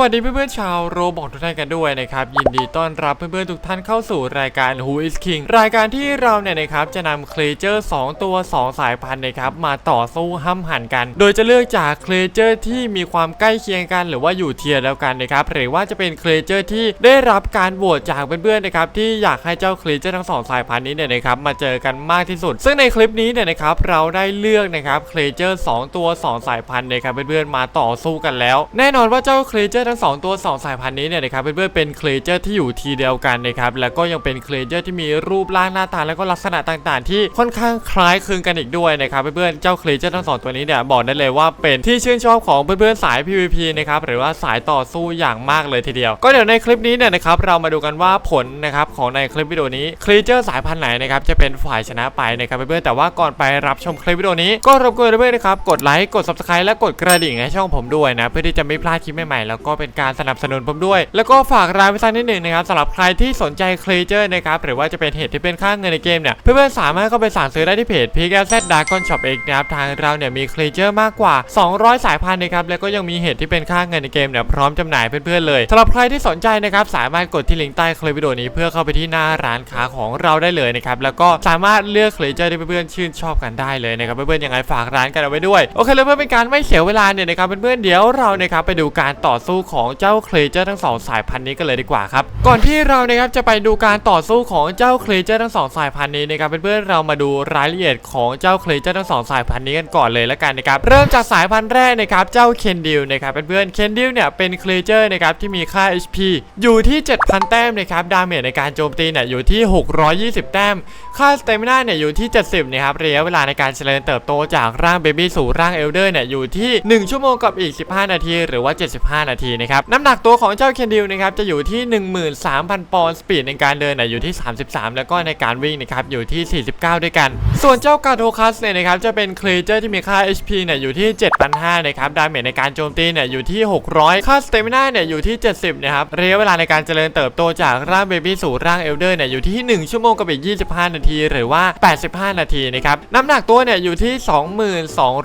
วัสดีเพื่อนๆชาวโรบอกทุกท่านกันด้วยนะครับยินดีต้อนรับเพื่อนๆทุกท่านเข้าสู่รายการ Who is King รายการที่เราเนี่ยนะครับจะนำครีเจอร์2ตัว 2 สายพันธุ์นะครับมาต่อสู้ห้ำหันกัน โดยจะเลือกจากครีเจอร์ที่มีความใกล้เคียงกัน หรือว่าอยู่เทียร์แล้วกันนะครับหรือว่าจะเป็นครีเจอร์ที่ได้รับการโหวตจากเพื่อนๆนะครับที่อยากให้เจ้าครีเจอร์ทั้งสองสายพันธุ์นี้เนี่ยนะครับมาเจอกันมากที่สุด ซึ่งในคลิปนี้เนี่ยนะครับเราได้เลือกนะครับครีเจอร์2ตัว 2 สายพันธุ์นะครับเพื่อนๆมาต่อสู้กันแล้ว แน่นอนว่าเจ้าครีเจอร์ทั้งสองตัว 2 สายพันธุ์นี้เนี่ยนะครับเพื่อนๆเป็นครีเจอร์ที่อยู่ทีเดียวกันนะครับแล้วก็ยังเป็นครีเจอร์ที่มีรูปร่างหน้าตาแล้วก็ลักษณะต่างๆ ที่ค่อนข้างคล้ายคลึงกันอีกด้วยนะครับเพื่อนๆเจ้าครีเจอร์ทั้งสองตัวนี้เนี่ยบอกได้เลยว่าเป็นที่ชื่นชอบของเพื่อนๆสาย PVP นะครับหรือว่าสายต่อสู้อย่างมากเลยทีเดียว ก็เดี๋ยวในคลิปนี้เนี่ยนะครับเรามาดูกันว่าผลนะครับของในคลิปวิดีโอนี้ครีเจอร์สายพันธุ์ไหนนะครับจะเป็นฝ่ายชนะไปนะครับเพื่อนๆแต่ว่าก่อนไปรับชมคลิปวิดีโอนี้ก็รบกวนเพื่อนๆนะครับกดไลค์กด subscribe และกดกระดิ่งให้ช่องผมด้วยนะเพื่อที่จะไม่พลาดคลิปใหม่ๆแล้วก็เป็นการสนับสนุนผมด้วย แล้วก็ฝากร้ายไว้สักนิดหนึ่งนะครับสำหรับใครที่สนใจครีเจอร์นะครับหรือว่าจะเป็นเหตุที่เป็นค่าเงินในเกมเนี่ยเพื่อนๆสามารถเข้าไปสั่งซื้อได้ที่เพจ p g z d r a g o n Shop เองนะครับทางเราเนี่ยมีครีเจอร์มากกว่า 200 สายพันธุ์นะครับแล้วก็ยังมีเหตุที่เป็นค่าเงินในเกมเนี่ยพร้อมจำหน่ายเพื่อนๆเลยสำหรับใครที่สนใจนะครับสามารถกดที่ลิงก์ใต้คลิปวิดีโอนี้เพื่อเข้าไปที่หน้าร้านค้าของเราได้เลยนะครับแล้วก็สามารถเลือกครีเจอร์ที่เพื่อนๆชื่นชอบกันได้เลยนะครับเพื่อนๆยังไงฝากร้านกันเอาไว้ด้วยโอเคเลยเพื่อเป็นการไม่เสียเวลาเนี่ยนะครับเพื่อนๆเดี๋ยวเรานะครับไปดูการต่อสู้ของเจ้าครีเจอร์ทั้งสองสายพันธุ์นี้กันเลยดีกว่าครับ ก่อนที่เรานะครับจะไปดูการต่อสู้ของเจ้าครีเจอร์ทั้งสองสายพันธุ์นี้นะครับเพื่อนๆเรามาดูรายละเอียดของเจ้าครีเจอร์ทั้งสองสายพันธุ์นี้กันก่อนเลยแล้วกันนะครับเริ่มจากสายพันธุ์แรกนะครับเจ้าเคนดิลนะครับเพื่อนๆเคนดิลเนี่ยเป็นครีเจอร์นะครับที่มีค่า HP อยู่ที่ 7,000 แต้มนะครับดาเมจในการโจมตีเนี่ยอยู่ที่ 620 แต้ม ค่าสเตมินาเนี่ยอยู่ที่ 70นะครับระยะเวลาในการเจริญเติบโตจากร่างเบบี้สู่ร่างเอลเดอร์เนี่ยอยู่ที่ 1 ชั่วโมงกับอีก 15 นาที หรือว่า 75 นาทีนะครับน้ำหนักตัวของเจ้าเคนดิลนะครับจะอยู่ที่ 13,000 ปอนด์สปีดในการเดินนี่ยอยู่ที่ 33 แล้วก็ในการวิ่งนะครับอยู่ที่ 49 ด้วยกัน ส่วนเจ้ากาโทคัสเนี่ยนะครับจะเป็นครีเจอร์ที่มีค่า HP เนี่ยอยู่ที่ 7,500นะครับดาเมจในการโจมตีเนี่ยอยู่ที่ 600 ค่าสเตมินาเนี่ยอยู่ที่ 70นะครับระยะเวลาในการเจริญเติบโตจากร่างเบบี้สู่ร่างเอลเดอร์เนี่ยอยู่ที่ 1 ชั่วโมงกับอีก25 นาที หรือว่า 85 นาทีนะครับน้ำหนักตัวเนี่ยอยู่ที่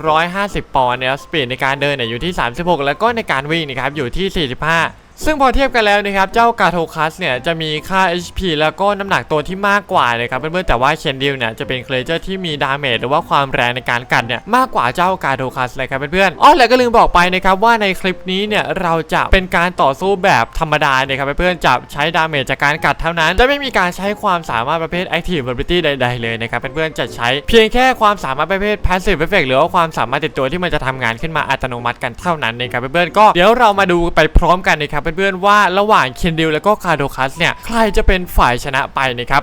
2250 ปอนด์นะครับสปีดในการเดินเนี่ยอยู่ที่ 36 แล้วก็ในการวิ่งนะครับอยู่ที่ 45 ซึ่งพอเทียบกันแล้วนะครับ เจ้ากาโทคัสเนี่ยจะมีค่า HP แล้วก็น้ำหนักตัวที่มากกว่านะครับเพื่อนๆแต่ว่าเคนดิลเนี่ยจะเป็นเคลเจอร์ที่มีดาเมจหรือว่าความแรงในการกัดเนี่ยมากกว่าเจ้ากาโทคัสเลยครับเพื่อนๆอ๋อแล้วก็ลืมบอกไปนะครับว่าในคลิปนี้เนี่ยเราจะเป็นการต่อสู้แบบธรรมดานะครับเพื่อนๆจะใช้ดาเมจจากการกัดเท่านั้น จะไม่มีการใช้ความสามารถประเภท Active Ability ใด ๆเลยนะครับเพื่อนๆจะใช้เพียงแค่ความสามารถประเภท Passive Effect หรือว่าความสามารถติดตัวที่มันจะทำงานขึ้นมาอัตโนมัติกันเท่านั้นนะครับเพื่อนๆก็เดี๋ยวเรามาดูไปพร้อมกันนะครับเพื่อนๆว่าระหว่างเคนดิลแล้วก็คาโดคัสเนี่ยใครจะเป็นฝ่ายชนะไปนะครับ